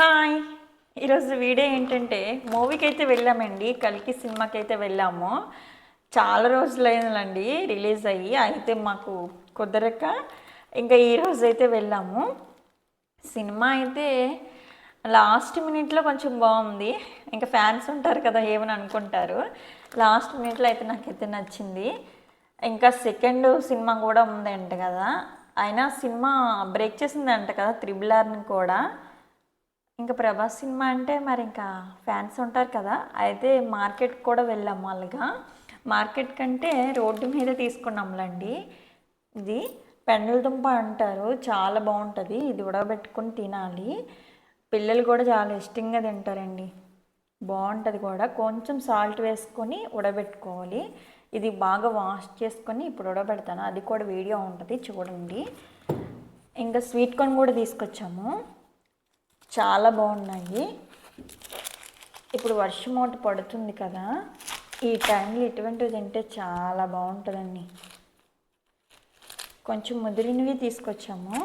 Hi. ఈరోజు video ఏంటంటే మూవీకి అయితే వెళ్ళామండి కలికి సినిమాకి అయితే వెళ్ళాము. చాలా రోజులైందండి రిలీజ్ అయ్యి అయితే మాకు కుదరక ఇంకా ఈ అయితే వెళ్ళాము. సినిమా అయితే లాస్ట్ మినిట్లో కొంచెం బాగుంది. ఇంకా ఫ్యాన్స్ ఉంటారు కదా ఏమని అనుకుంటారు. లాస్ట్ మినిట్లో అయితే నాకైతే నచ్చింది. ఇంకా సెకండ్ సినిమా కూడా ఉందంట కదా. అయినా సినిమా బ్రేక్ చేసిందంట కదా త్రిబుల్ ఆర్ని కూడా. ఇంకా ప్రభాస్ సినిమా అంటే మరి ఇంకా ఫ్యాన్స్ ఉంటారు కదా అయితే మార్కెట్ కూడా వెళ్ళాము అలాగా మార్కెట్ కంటే రోడ్డు మీద తీసుకున్నాంలండి. ఇది పెండల దుంప అంటారు చాలా బాగుంటుంది ఇది ఉడకబెట్టుకుని తినాలి. పిల్లలు కూడా చాలా ఇష్టంగా తింటారండి. బాగుంటుంది కూడా. కొంచెం సాల్ట్ వేసుకొని ఉడబెట్టుకోవాలి. ఇది బాగా వాష్ చేసుకొని ఇప్పుడు ఉడబెడతాను. అది కూడా వీడియో ఉంటుంది చూడండి. ఇంకా స్వీట్ కార్న్ కూడా తీసుకొచ్చాము. చాలా బాగున్నాయి. ఇప్పుడు వర్షం ఒకటి పడుతుంది కదా ఈ టైంలో ఇటువంటివి తింటే చాలా బాగుంటుందండి. కొంచెం ముదిరినవి తీసుకొచ్చాము.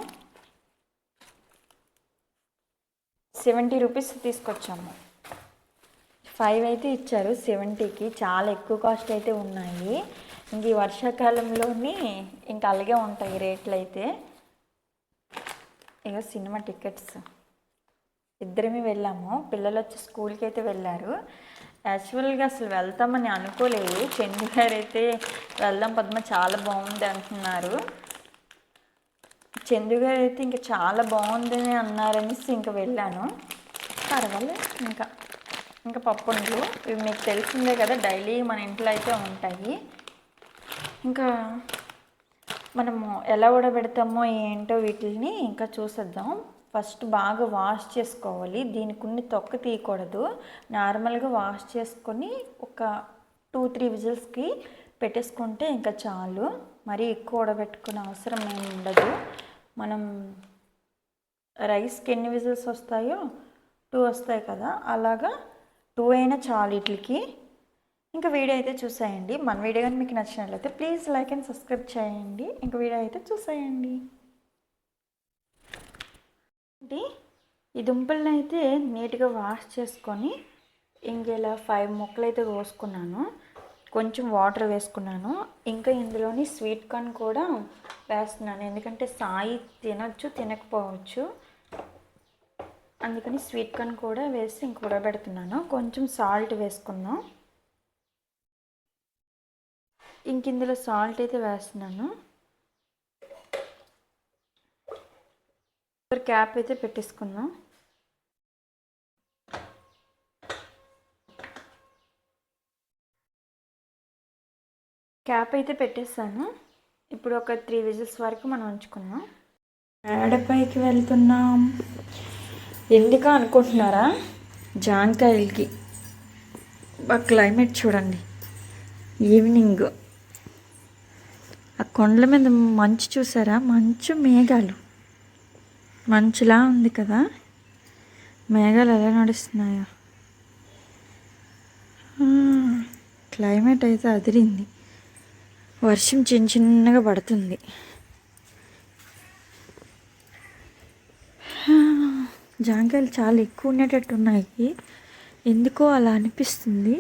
సెవెంటీ రూపీస్ తీసుకొచ్చాము. ఫైవ్ అయితే ఇచ్చారు సెవెంటీకి. చాలా ఎక్కువ కాస్ట్ అయితే ఉన్నాయి. ఇంక ఈ వర్షాకాలంలోని ఇంకా అలాగే ఉంటాయి రేట్లు అయితే. ఇక సినిమా టికెట్స్. ఇద్దరమే వెళ్ళాము. పిల్లలు వచ్చి స్కూల్కి అయితే వెళ్ళారు. యాక్చువల్గా అసలు వెళ్తామని అనుకోలేదు. చందు గారు అయితే వెళ్దాం పద్మ చాలా బాగుంది అంటున్నారు. చందు గారు అయితే ఇంకా చాలా బాగుందని అన్నారనేసి ఇంకా వెళ్ళాను. పర్వాలేదు ఇంకా ఇంకా పప్పుండ్లు. ఇవి మీకు తెలిసిందే కదా డైలీ మన ఇంట్లో అయితే ఉంటాయి. ఇంకా మనము ఎలా ఉడబెడతామో ఏంటో వీటిని ఇంకా చూసేద్దాం. ఫస్ట్ బాగా వాష్ చేసుకోవాలి. దీనికి ఉన్ని తొక్క తీయకూడదు. నార్మల్గా వాష్ చేసుకొని ఒక టూ త్రీ విజిల్స్కి పెట్టేసుకుంటే ఇంకా చాలు. మరీ ఎక్కువ ఉడబెట్టుకునే అవసరం ఏమి ఉండదు. మనం రైస్కి ఎన్ని విజిల్స్ వస్తాయో టూ వస్తాయి కదా. అలాగా టూ అయినా చాలు వీటికి. ఇంకా వీడియో అయితే చూసేయండి. మన వీడియో కానీ మీకు నచ్చినట్లయితే ప్లీజ్ లైక్ అండ్ సబ్స్క్రైబ్ చేయండి. ఇంకా వీడియో అయితే చూసేయండి. ఏంటి ఈ దుంపలను అయితే నీట్గా వాష్ చేసుకొని ఇంకెలా ఫైవ్ ముక్కలు అయితే కోసుకున్నాను. కొంచెం వాటర్ వేసుకున్నాను. ఇంకా ఇందులోని స్వీట్ కార్న్ కూడా వేస్తున్నాను. ఎందుకంటే సాయి తినచ్చు తినకపోవచ్చు. అందుకని స్వీట్ కార్న్ కూడా వేసి ఇంక ఉడబెడుతున్నాను. కొంచెం సాల్ట్ వేసుకుందాం. ఇంక ఇందులో సాల్ట్ అయితే వేస్తున్నాను. క్యాప్ అయితే పెట్టేసుకుందాం. క్యాప్ అయితే పెట్టేసాను. ఇప్పుడు ఒక త్రీ విజిల్స్ వరకు మనం ఉంచుకున్నాం మేడపైకి వెళ్తున్నాం. ఎందుక అనుకుంటున్నారా? జాంకాయలకి. ఆ క్లైమేట్ చూడండి. ఈవినింగ్. ఆ కొండల మీద మంచు చూసారా? మంచు మేఘాలు. మంచులా ఉంది కదా? మేఘాలు ఎలా నడుస్తున్నాయో. క్లైమేట్ అయితే అదిరింది. వర్షం చిన్న చిన్నగా పడుతుంది. జాంకాయలు చాలా ఎక్కువ ఉండేటట్టు ఉన్నాయి. ఎందుకో అలా అనిపిస్తుంది.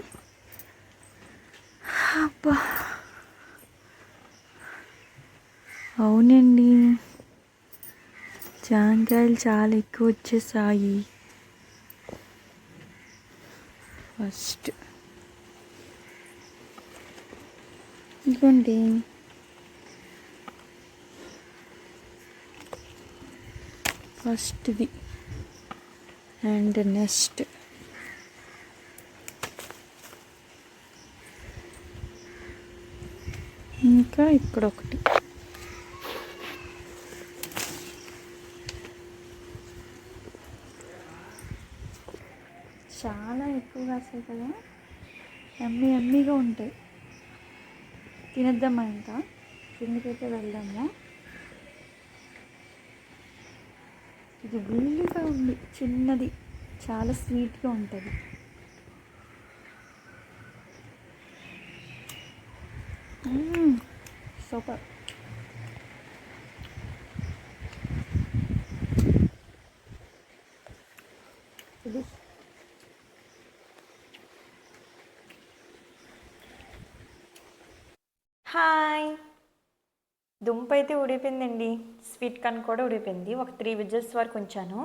అబ్బా. అవునండి. జాంకాయలు చాలా ఎక్కువ వచ్చేసాయి. ఫస్ట్ ఇదిగోండి. ఫస్ట్ది అండ్ నెక్స్ట్ ఇంకా ఇక్కడ ఒకటి చాలా ఎక్కువగా వస్తాయి కదా. ఎమ్మి ఎమ్మిగా ఉంటాయి. తినేద్దామా ఇంకా. కిందకైతే వెళ్దాము. ఇది విల్లుగా ఉంది. చిన్నది. చాలా స్వీట్గా ఉంటుంది. సూపర్ ఇది హాయ్ దుంప అయితే ఉడిపోయిందండి స్వీట్ కార్న్ కూడా ఉడిపోయింది ఒక త్రీ విజిల్స్ వరకు ఉంచాను.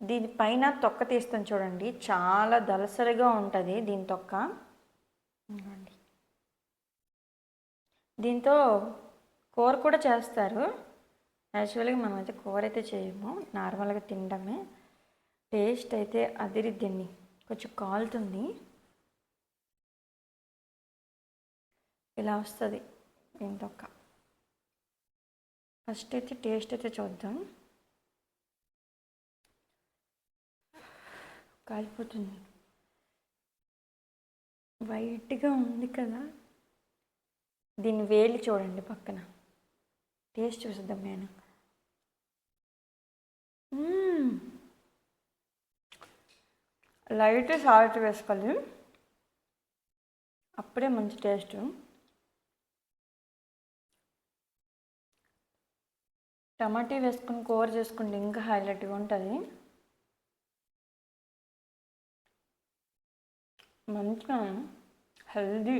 దీనిపైన తొక్క తీస్తాను చూడండి. చాలా దలసరిగా ఉంటుంది దీని తొక్క. దీంతో కూర కూడా చేస్తారు. యాక్చువల్గా మనం అయితే కూర అయితే చేయము. నార్మల్గా తినడమే. టేస్ట్ అయితే అదిరిద్దండి. కొంచెం కాలుతుంది. ఇలా వస్తుంది దీని తొక్క. ఫస్ట్ అయితే టేస్ట్ అయితే చూద్దాం. కాలిపోతుంది. వైట్గా ఉంది కదా. దీన్ని వేలి చూడండి పక్కన. టేస్ట్ చూసిద్దాం నేను. లైట్ సాల్ట్ వేసుకోవాలి. అప్పుడే మంచి టేస్ట్. టమాటీ వేసుకుని కూర చేసుకుంటే ఇంకా హైలైట్గా ఉంటుంది. మంచిగా హెల్దీ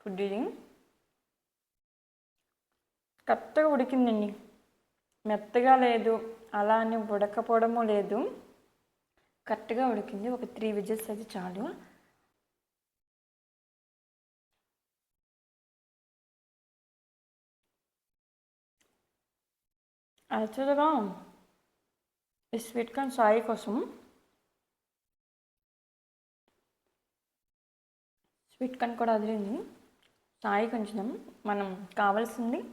ఫుడ్ ఇది. కరెక్ట్గా ఉడికిందండి. మెత్తగా లేదు అలా అని ఉడకపోవడము లేదు. కరెక్ట్గా ఉడికింది. ఒక త్రీ విజిల్స్ అయితే చాలు. యాక్చువల్గా ఈ స్వీట్ కార్న్ సాయి కోసం స్వీట్ కార్న్ కూడా అదిరింది సాయి కొంచెం మనం కావాల్సింది.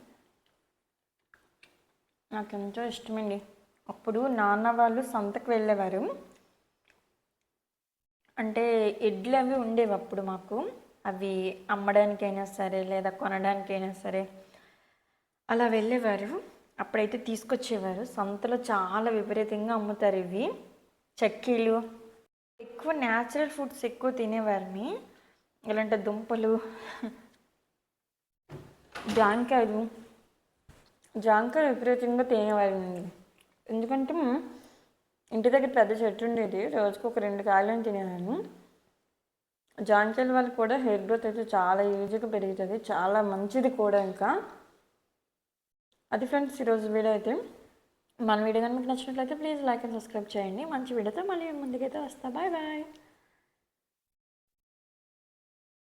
నాకు ఎంతో ఇష్టమండి. అప్పుడు నాన్న వాళ్ళు సంతకు వెళ్ళేవారు. అంటే ఇడ్లు అవి ఉండేవి అప్పుడు మాకు. అవి అమ్మడానికైనా సరే లేదా కొనడానికైనా సరే అలా వెళ్ళేవారు. అప్పుడైతే తీసుకొచ్చేవారు. సంతలో చాలా విపరీతంగా అమ్ముతారు ఇవి. చక్కీలు. ఎక్కువ న్యాచురల్ ఫుడ్స్ ఎక్కువ తినేవారిని ఇలాంటి దుంపలు. జాంకాయలు. జాంకాయలు విపరీతంగా తినేవారిని ఎందుకంటే ఇంటి దగ్గర పెద్ద చెట్టు ఉండేది. రోజుకు ఒక రెండు కాయలను తినేదాన్ని జాంకాయల వల్ల కూడా హెయిర్ గ్రోత్ అయితే చాలా ఈజీగా పెరుగుతుంది. చాలా మంచిది కూడా ఇంకా. అది ఫ్రెండ్స్ ఈరోజు వీడియో అయితే మన వీడియో కనుక మీకు నచ్చినట్లయితే ప్లీజ్ లైక్ అండ్ సబ్స్క్రైబ్ చేయండి. మంచి వీడియోతో మళ్ళీ ముందుకైతే వస్తా. Bye bye.